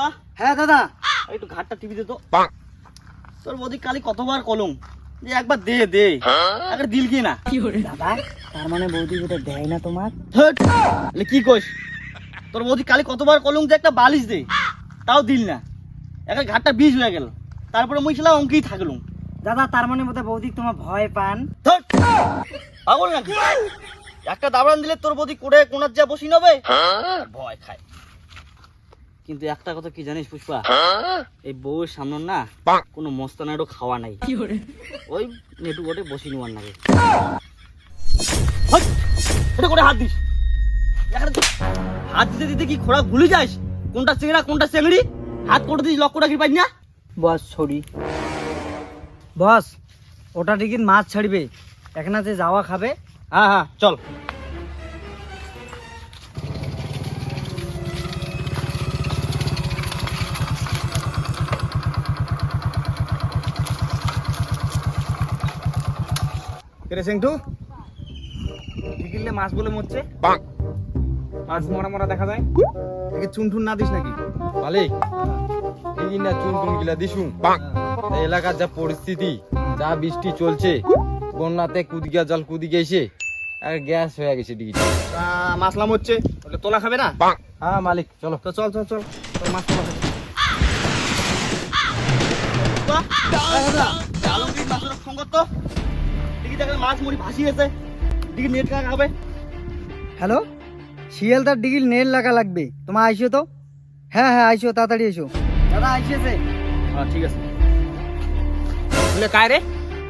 পুষ্পা হ্যাঁ দাদা। একটু ঘাটটা টিভি দে তো। তোর বৌদি কালি কতবার কলম? যে একবার দে দে। একবার দিল কি না? দাদা তার মানে বৌদি যেটা দেয় না তোমার? কি কইস? তোর বৌদি কালি কতবার কলম যে একটা বালিশ দে। তাও দিল না। একটা ঘাটটা বীজ হয়ে গেল। তারপরে মুই ছিলাম অঙ্কেই থাকলুম। দাদা তার মানে বোধহয় বৌদি তোমার ভয় পান। পাগল নাকি? একটা দাবড়ান দিলে তোর বৌদি কোড়ে কোনার যা বসি নেবে ভয় খায়। কিন্তু একটা কথা কি জানিস পুষ্পা? এই বউয়ের সামনে না কোনো মস্তানারও খাওয়া নাই। ওই নেটু গোটে বসি নেওয়ার নাকি। এটা করে হাত দিস? হাত দিতে দিতে কি খোরাক ভুলে যাস? কোনটা চেংড়া কোনটা চেংড়ি? হাত করে দিস লক্ষ্য রাখি পাই না? Boss sorry. বস ওটা টিকিট মাছ ছাড়বে। এখানে যে যাওয়া খাবে। হ্যাঁ হ্যাঁ চল। কেরে সেংটু টিকিলে মাছ বলে মরছে মাছ মরা মরা দেখা যায় দেখি চুন টুন না দিস নাকি মালিক এই না চুন টুন গিলা দিছুম এলাকার যা পরিস্থিতি যা বৃষ্টি চলছে বন্যাতে কুদিগা জল কুদি গেছে আর গ্যাস হয়ে গেছে ডিগি তা মাছলাম হচ্ছে তোলা খাবে না হ্যাঁ মালিক চলো তো চল চল চল তোর মাছ তোলা খাবে। মাছ ভাসিয়েছে নেট হ্যালো? শিয়ালদার ডিগিল নেল লাগা লাগবে। তোমার আইসো তো? হ্যাঁ হ্যাঁ আইসো তাড়াতাড়ি এসো। দাদা আইসেছে হ্যাঁ ঠিক আছে। বলে কায় রে?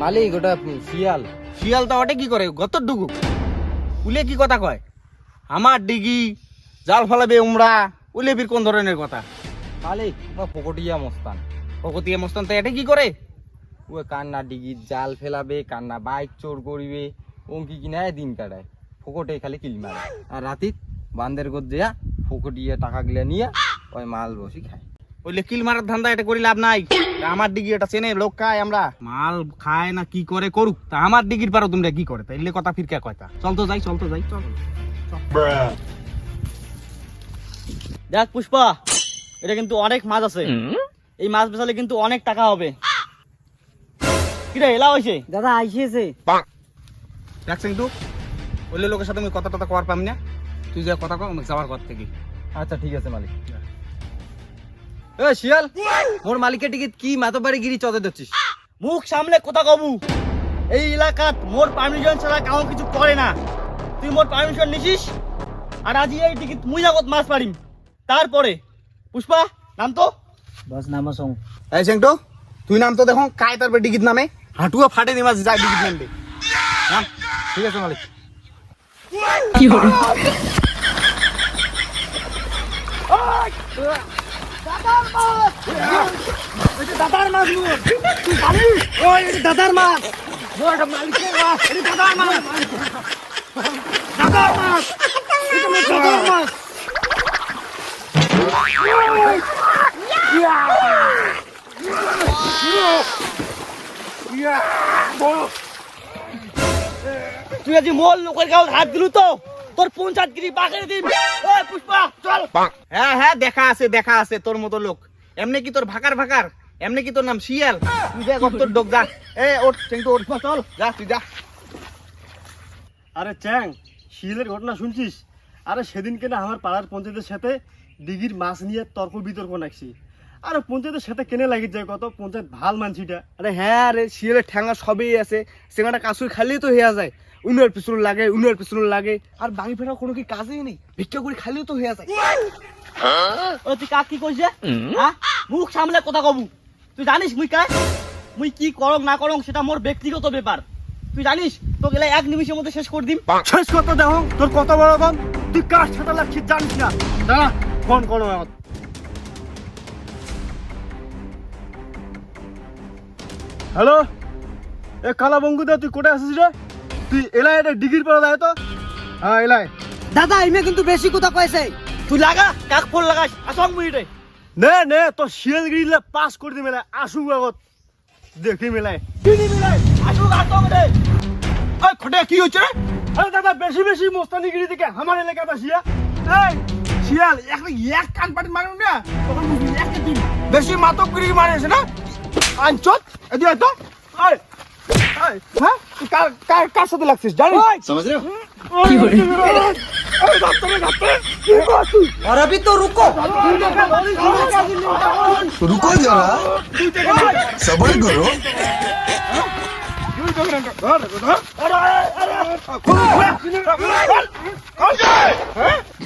মালিক ওটা শিয়াল। শিয়াল তা ওটা কি করে? গত ডুগু উলে কি কথা কয়? আমার ডিগি জাল ফলাবে উমরা উলে বীর কোন ধরনের কথা? মালিক ও ফকটিয়া মস্তান। ভগতিয়া মস্তান তা এটা কি করে? ও কান্না ডিগি জাল ফেলাবে কান্না বাইক চোর করিবে অঙ্কি কিনা দিন কাটায়। ফকটে খালি কিল মারে। আর রাতিত বান্দের গোদ দেয়া ফকটিয়া টাকা গিলা নিয়ে ওই মাল বসি খায়। ওইলে কিল মারার ধান্দা এটা করি লাভ নাই। আমার ডিগি এটা চেনে লোক খায় আমরা। মাল খায় না কি করে করুক? তা আমার ডিগির পারো তোমরা কি করে? তা এলে কথা ফিরকা কয়তা চল তো যাই চল তো যাই। চল। দেখ পুষ্পা এটা কিন্তু অনেক মাছ আছে। এই মাছ বেচালে কিন্তু অনেক টাকা হবে। কিরে এলা দাদা আইসেছে দেখছেন তো ওইলে লোকের সাথে আমি কথা টথা কওয়ার পাম না। তুই যা কথা যাওয়ার থেকে। আচ্ছা ঠিক আছে মালিক। এ শিয়াল মোর মালিকের টিকিট কি গিরি দিচ্ছিস মুখ সামলে কথা কবু এই এলাকাত মোর পারমিশন ছাড়া কাউ কিছু করে না। তুই মোর পারমিশন নিছিস? আর আজি এই টিকিট মুই জগৎ মাছ পারিম তারপরে পুষ্পা নাম তো? বস নামো সং এই সেংটো তুই নাম তো দেখো কায় তারপর ডিগিট নামে? হাঁটুয়া ফাটে দিমা যা ডিগিট নামবে নাম? ঠিক আছে মালিক। দাদার জানি ওই দাদার মাছ। মালিকের মাছ দাদার মাছ। দাদার মাছ। দাদার মাছ। তুই আজি লোকের গাঁত হাত দিলু তো? তোর পঞ্চায়েত গিরি বাগের দিন ওই পুষ্পা চল। হ্যাঁ হ্যাঁ দেখা আছে দেখা আছে তোর মতো লোক। এমনি কি তোর ভাকার ভাকার? এমনি কি তোর নাম শিয়াল? তুই যা তোর ডোক যা এ ওঠ ওঠ। চল। যা তুই যা। আরে চ্যাং শিলের ঘটনা শুনছিস? আরে সেদিনকে না আমার পাড়ার পঞ্চায়েতের সাথে দিঘির মাছ নিয়ে তর্ক বিতর্ক নাকছি। আরে পঞ্চায়েতের সাথে কেনে লাগি যায় কত? পঞ্চায়েত ভালো মানছিটা আরে হ্যাঁ রে শিয়ালের ঠ্যাঙ্গা সবই আছে। সেখানটা কাসুই খালি তো হইয়া যায়। উনার পিছন লাগে উনার পিছন লাগে। আর বাঙি ফেরা কোনো কি কাজই নেই? ভিক্ষা করে খালিও তো হইয়া যায়। ও তুই কাক কি কইছে হ্যাঁ? মুখ সামলে কথা কবু। তুই জানিস মুই কায় মুই কি করং না করং সেটা মোর ব্যক্তিগত ব্যাপার। তুই জানিস তো গেলে এক নিমিষের মধ্যে শেষ করে দিম। শেষ কথা দেখো তোর কত বড় কম তুই কার সাথে লাগছিস জানিস না। দাঁড়া ফোন করো আমার। হ্যালো? এ কালা বঙ্গুদা তুই কোথায় আসিস রে? তুই এলাই এটা ডিগ্রি পড়া যায় তো? হ্যাঁ এলাই। দাদা ইমে কিন্তু বেশি কথা কয়েছে তুই লাগা কাক ফোন লাগাস? আসং মুই রে নে নে তো শিয়ালগিরি পাস করে দি মেলায় আসুক আগত। দেখি মেলায় দিদি মিলাই আসুক আসং রে ওই খটে কি হচ্ছে রে? আরে দাদা বেশি বেশি মোস্তানিগিরি থেকে আমার এলাকাতে আসিয়া এই শিয়াল একটা এক কান পাটি মারুন না? তখন বুঝবি একটা দিন বেশি মাতক করে মারে এসে না? আনচত এদি তো আয় আয় হ্যাঁ তুই কার কার কার সাথে লাগছিস জানিস समझ रहे हो কি করে এই ডাক্তারে ডাক্তারে কি করছিস তুই আর अभी तो रुको रुको जरा सबर करो আর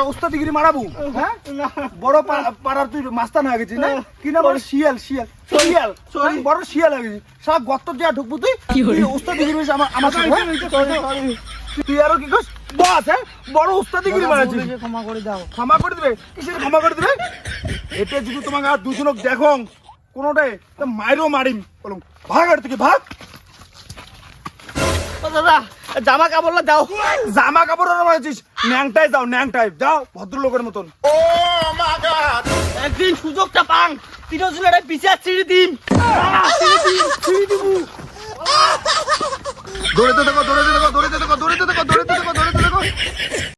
ওস্তাদিগিরি মারাবো? হ্যাঁ? বড় পাড়ার তুই মাস্তান হয়ে গেছিস না? কি না বড় শিয়াল শিয়াল। শিয়াল সরি। বড় শিয়াল হয়ে গেছিস। সব গর্ত দিয়া ঢুকবো তুই। তুই ওস্তাদিগিরি আমার আমার হ্যাঁ? তুই আরও কি করছিস? বস হ্যাঁ? বড় ক্ষমা করে দাও। ক্ষমা করে দিবে? কিসের ক্ষমা করে দিবে? এতে যদি তোমাকে আর দুজনক দেখো কোনোটাই তো মাইরও মারিম। বলুন ভাগ আর থেকে ভাগ? জামা কাপড় দাও। জামা কাপড় রয়েছিস ন্যাংটাই যাও ন্যাংটাই। যাও ভদ্রলোকের মতন। ও একদিন সুযোগটা পান তিনজনের পিছিয়ে ছিঁড়ে দিন ছিঁড়ে দিব। দৌড়েতে থাকো দৌড়েতে থাকো দৌড়েতে থাকো দৌড়েতে থাকো দৌড়েতে থাকো দৌড়েতে থাকো।